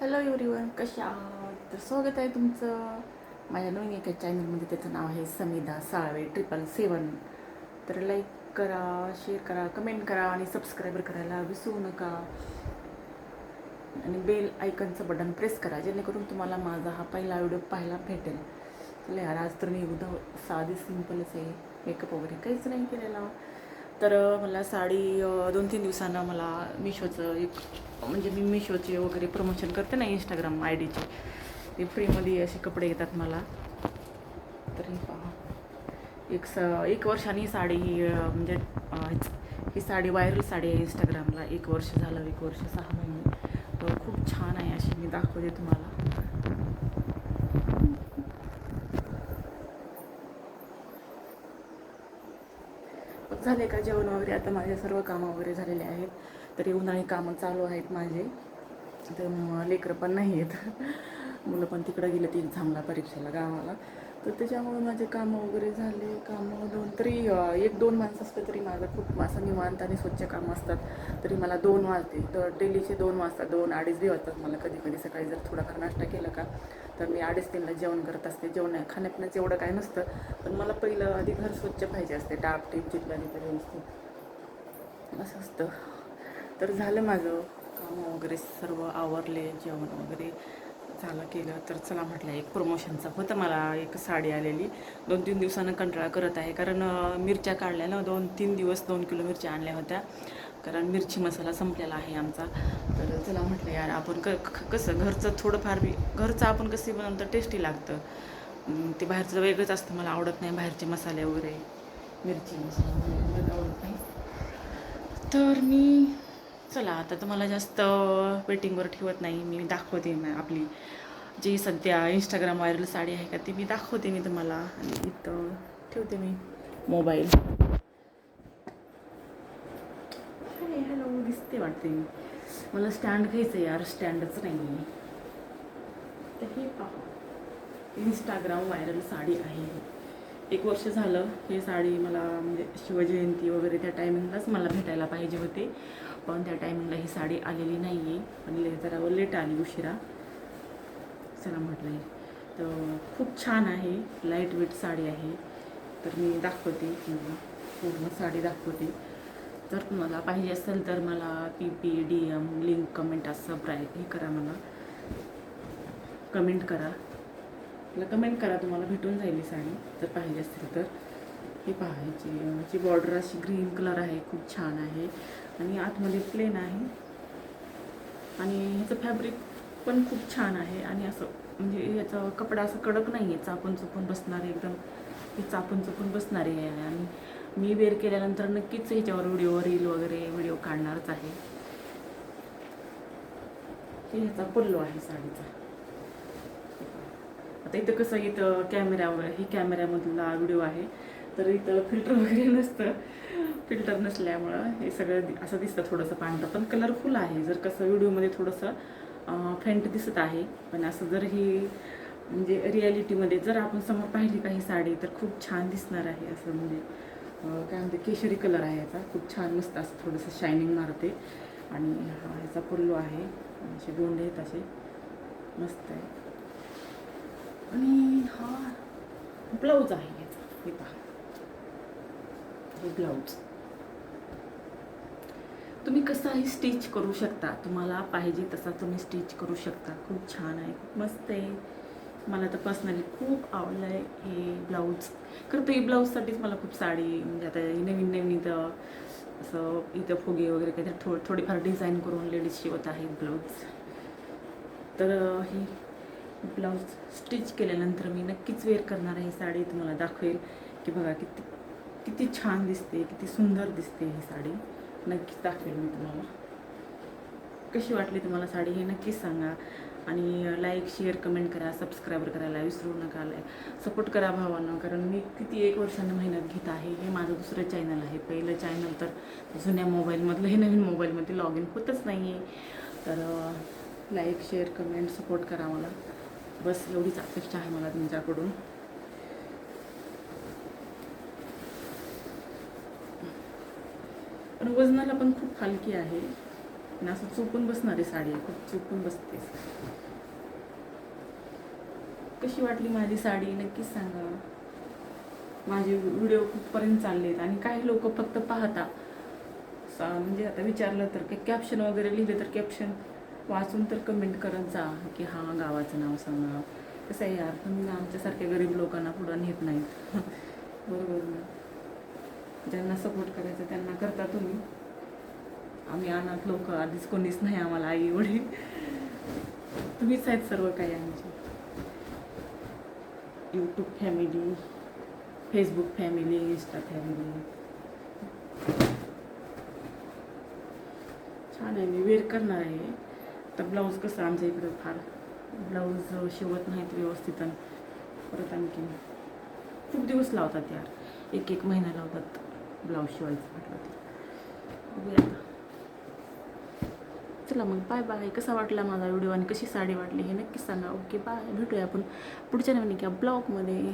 Hello everyone कशा आहात? तर स्वागत आहे तुमचं माझ्या नवीन एका चॅनलमध्ये त्याचं नाव आहे समिधा साळवे ट्रिपल सेवन तर लाईक करा शेअर करा कमेंट करा आणि सबस्क्राईबर करायला विसरू नका. आणि बेल आयकनचं बटन प्रेस करा जेणेकरून तुम्हाला माझा हा पहिला व्हिडिओ पाहायला भेटेल. चला यार आज तर मी उद्या साधी सिंपलच आहे मेकअप वगैरे काहीच नाही केलेला. तर मला साडी दोन तीन दिवसांना मला मिशोचं एक म्हणजे मी मिशोचे वगैरे प्रमोशन करते ना इंस्टाग्राम आय डीचे ते फ्रीमध्ये असे कपडे येतात मला. तर पहा. एक स एक वर्षाने साडी ही म्हणजे ही साडी व्हायरल साडी आहे इंस्टाग्रामला एक वर्ष झालं एक वर्ष सहा महिने. तर खूप छान आहे अशी मी दाखवते तुम्हाला. झाले का जेवण वगैरे? आता माझे सर्व कामं वगैरे झालेले आहेत. तरी उन्हाळी कामं चालू आहेत माझे. तर लेकरं पण नाही आहेत. मुलं पण तिकडं गेले ती एक्झामला परीक्षेला गावाला. तर त्याच्यामुळे माझे कामं वगैरे झाले. कामं दोन तरी एक दोन माणसं असतं तरी माझं खूप असं निवांत आणि स्वच्छ कामं असतात. तरी मला दोन वाजते. तर डेलीचे दोन वाजता दोन अडीच बी वाजतात मला कधी कधी. सकाळी जर थोडाफार नाश्ता केला का तर मी अडीच तीनला जेवण करत असते. जेवण खाण्यापिण्याचं एवढं काय नसतं. पण मला पहिलं आधी घर स्वच्छ पाहिजे असते. टाप टीप जिथल्या तिथं व्यवस्थित. असं असतं. तर झालं माझं. कामं वगैरे सर्व आवरले जेवण वगैरे. झालं केलं तर चला म्हटलं एक प्रमोशनचा होतं. मला एक साडी आलेली. दोन तीन दिवसानं कंटाळा करत आहे. कारण मिरच्या काढल्या ना दोन तीन दिवस दोन किलो मिरच्या आणल्या होत्या. कारण मिरची मसाला संपलेला आहे आमचा. तर चला म्हटलं यार आपण क कसं? घरचं थोडंफार बी घरचं आपण कसं बनवलं तर टेस्टी लागतं ते बाहेरचं वेगळंच असतं. मला आवडत नाही बाहेरचे मसाले वगैरे. मिरची मसाला वगैरे आवडत नाही. तर मी चला आता तुम्हाला जास्त वेटिंगवर ठेवत नाही. मी दाखवते मॅ आपली जी सध्या इंस्टाग्राम व्हायरल साडी आहे का ती मी दाखवते मी तुम्हाला. आणि इथं ठेवते मी मोबाईल हॅलो दिसते वाटते. मी मला स्टँड घ्यायचं यार स्टँडच नाही आहे तर हे पहा. इंस्टाग्राम व्हायरल साडी आहे. एक वर्ष झालं हे साडी मला म्हणजे शिवजयंती वगैरे त्या टायमिंगलाच मला भेटायला पाहिजे होते. पण त्या टायमिंगला ही साडी आलेली नाही आहे पण ले जरा लेट आली उशिरा. चला म्हटलं तर खूप छान आहे. लाइट वेट साडी आहे. तर मी दाखवते तुम्हाला. पूर्ण साडी दाखवते. जर तुम्हाला पाहिजे असेल तर मला P P D M link comment असं प्राय हे करा मला. कमेंट करा. मला कमेंट करा. तुम्हाला भेटून जाईल ही साडी. जर पाहिजे असेल तर. हे पाहायची. याची बॉर्डर अशी ग्रीन कलर आहे खूप छान आहे. आणि आतमध्ये प्लेन आहे. आणि ह्याचं फॅब्रिक पण खूप छान आहे. आणि असं म्हणजे याचा कपडा असं कडक नाही आहे चापून चुपून बसणारे एकदम. हे चापून चुपून बसणारे आहे. आणि मी वेअर केल्यानंतर नक्कीच ह्याच्यावर व्हिडिओ रील वगैरे व्हिडिओ काढणारच आहे. हे ह्याचा पल्लो आहे साडीचा. आता इथं कसं इथं कॅमेऱ्यावर हे कॅमेऱ्यामधला व्हिडिओ आहे. तर इथं फिल्टर वगैरे नसतं. फिल्टर नसल्यामुळं हे सगळं दि- असं दिसतं थोडंसं पांढरं. पण कलरफुल आहे. जर कसं व्हिडिओमध्ये थोडंसं फेंट दिसत आहे पण असं जर ही म्हणजे रियालिटीमध्ये जर आपण समोर पाहिली काही साडी तर खूप छान दिसणार आहे असं म्हणजे काय म्हणते केशरी कलर आहे याचा. खूप छान मस्त असं थोडंसं शायनिंग मारते. आणि हा ह्याचा पल्लू आहे. असे गोंडे आहेत असे. मस्त आहे. आणि हा ब्लाऊज आहे याचा. हे पहा. ब्लाऊज तुम्ही कसाही स्टिच करू शकता. तुम्हाला पाहिजे तसा तुम्ही स्टिच करू शकता. खूप छान आहे. खूप मस्त आहे. मला तर पर्सनली खूप आवडलं आहे हे ब्लाऊज खरं तर हे ब्लाऊजसाठीच मला खूप साडी म्हणजे आता नवीन नवीन इथं असं इथं फुगे वगैरे काहीतरी थो थोडीफार डिझाईन करून लेडीज शिवत आहेत ब्लाऊज तर हे ही ब्लाऊज स्टिच केल्यानंतर मी नक्कीच वेअर करणार आहे ही साडी. तुम्हाला दाखवेल की बघा किती किती छान दिसते किती सुंदर दिसते ही साडी. नक्कीच दाखवेल मी तुम्हाला. कशी वाटली तुम्हाला साडी हे नक्कीच सांगा. आणि लाईक शेअर कमेंट करा सबस्क्राईबर करायला विसरू नका. सपोर्ट करा भावांना कारण मी किती एक वर्षानं मेहनत घेत आहे. हे माझं दुसरं चॅनल आहे. पहिलं चॅनल तर जुन्या मोबाईलमधलं हे नवीन मोबाईलमध्ये लॉग इन होतच नाही आहे तर लाईक शेअर कमेंट सपोर्ट करा मला. बस एवढीच अपेक्षा आहे मला तुमच्याकडून. पण वजनाला पण खूप हलकी आहे. आणि असं चुकून बसणारी साडी आहे. खूप चुकून बसते. कशी वाटली माझी साडी? नक्कीच सांगा. माझे व्हिडिओ खूपपर्यंत चाललेत आणि काही लोक फक्त पाहता. म्हणजे आता विचारलं तर काही कॅप्शन वगैरे लिहिले तर कॅप्शन वाचून तर कमेंट करत जा. की हा गावाचं नाव सांगा. कसं आहे यार? तुम्ही आमच्यासारख्या गरीब लोकांना पुढं नेत नाहीत. बरोबर ना? ज्यांना सपोर्ट करायचा त्यांना करता तुम्ही. आम्ही अनाथ लोक आधीच कोणीच नाही आम्हाला आई वडील तुम्हीच आहेत सर्व काही आमची. YouTube family Facebook family Insta family छान आहे मी वेअर करणार आहे. तर ब्लाऊज कसं आमच्या इकडं फार ब्लाऊज शिवत नाहीत व्यवस्थित. आणि परत आणखी खूप दिवस लावतात यार. एक एक महिना लावतात. ब्लाऊज शिवायचं म्हटलं बघूया आता. चला मग बाय बाय कसा वाटला माझा व्हिडिओ आणि कशी साडी वाटली हे नक्कीच सांगा ओके बाय भेटूया आपण पुढच्या नवीन एका ब्लॉगमध्ये